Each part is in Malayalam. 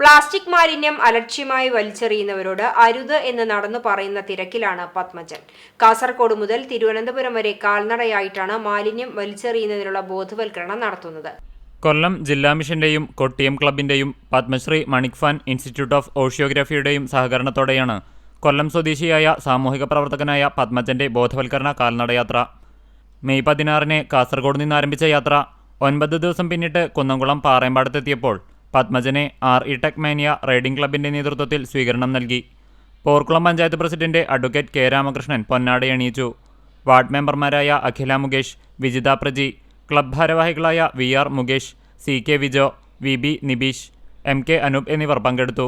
പ്ലാസ്റ്റിക് മാലിന്യം അലക്ഷ്യമായി വലിച്ചെറിയുന്നവരോട് അരുത് എന്ന് നടന്നു പറയുന്ന തിരക്കിലാണ് പത്മജൻ. കാസർഗോഡ് മുതൽ തിരുവനന്തപുരം വരെ കാൽനടയായിട്ടാണ് മാലിന്യം വലിച്ചെറിയുന്നതിനുള്ള ബോധവൽക്കരണം നടത്തുന്നത്. കൊല്ലം ജില്ലാ മിഷന്റെയും കൊട്ടിയം ക്ലബിന്റെയും പത്മശ്രീ മണിക്ഫാൻ ഇൻസ്റ്റിറ്റ്യൂട്ട് ഓഫ് ഓഷ്യോഗ്രഫിയുടെയും സഹകരണത്തോടെയാണ് കൊല്ലം സ്വദേശിയായ സാമൂഹിക പ്രവർത്തകനായ പത്മജന്റെ ബോധവൽക്കരണ കാൽനടയാത്ര. മെയ് പതിനാറിന് കാസർഗോഡ് നിന്ന് ആരംഭിച്ച യാത്ര ഒൻപത് ദിവസം പിന്നിട്ട് കുന്നംകുളം പാറയമ്പാടത്തെത്തിയപ്പോൾ പത്മജനെ ആർ ഇ ടെക്മാനിയ റൈഡിംഗ് ക്ലബിന്റെ നേതൃത്വത്തിൽ സ്വീകരണം നൽകി. Porkulam panchayat president advocate K Ramakrishnan പൊന്നാടയണിയിച്ചു ward മെമ്പർമാരായ അഖില മുകേഷ് വിജിത പ്രജി ക്ലബ് ഭാരവാഹികളായ V R Mukesh C K Vijo V B Nibeesh M K Anoop എന്നിവർ പങ്കെടുത്തു.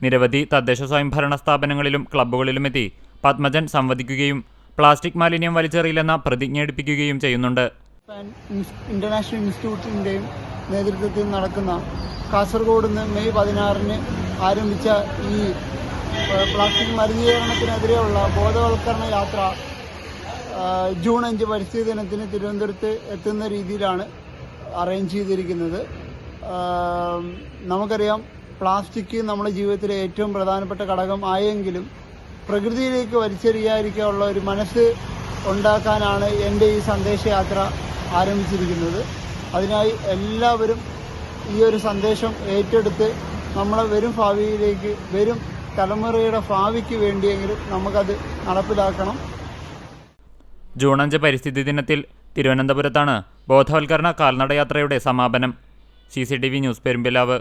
നിരവധി തദ്ദേശ സ്വയംഭരണ സ്ഥാപനങ്ങളിലും ക്ലബ്ബുകളിലുമെത്തി പത്മജൻ സംവദിക്കുകയും പ്ലാസ്റ്റിക് മാലിന്യം വലിച്ചെറിയില്ലെന്ന പ്രതിജ്ഞ എടുപ്പിക്കുകയും ചെയ്യുന്നുണ്ട് ഇന്റർനാഷണൽ ഇൻസ്റ്റിറ്റ്യൂട്ടിന്റെയും നേതൃത്വത്തിൽ നടക്കുന്ന കാസർഗോഡ് നിന്ന് മെയ് പതിനാറിന് ആരംഭിച്ച ഈ പ്ലാസ്റ്റിക് മലിനീകരണത്തിനെതിരെയുള്ള ബോധവൽക്കരണ യാത്ര ജൂൺ അഞ്ച് പരിസ്ഥിതി ദിനത്തിന് തിരുവനന്തപുരത്ത് എത്തുന്ന രീതിയിലാണ് അറേഞ്ച് ചെയ്തിരിക്കുന്നത്. നമുക്കറിയാം പ്ലാസ്റ്റിക് നമ്മുടെ ജീവിതത്തിലെ ഏറ്റവും പ്രധാനപ്പെട്ട ഘടകം ആയെങ്കിലും പ്രകൃതിയിലേക്ക് വലിച്ചെറിയാതിരിക്കാനുള്ള ഒരു മനസ്സ് ഉണ്ടാക്കാനാണ് എന്റെ ഈ സന്ദേശയാത്ര ആരംഭിച്ചിരിക്കുന്നത്. അതിനായി എല്ലാവരും ഈ ഒരു സന്ദേശം ഏറ്റെടുത്ത് നമ്മളെ വരും ഭാവിയിലേക്ക് വരും തലമുറയുടെ ഭാവിക്ക് വേണ്ടിയെങ്കിലും നമുക്കത് നടപ്പിലാക്കണം. ജൂൺ അഞ്ച് പരിസ്ഥിതി ദിനത്തിൽ തിരുവനന്തപുരത്താണ് ബോധവൽക്കരണ കാൽനടയാത്രയുടെ സമാപനം. C C T V news Perumpilavu.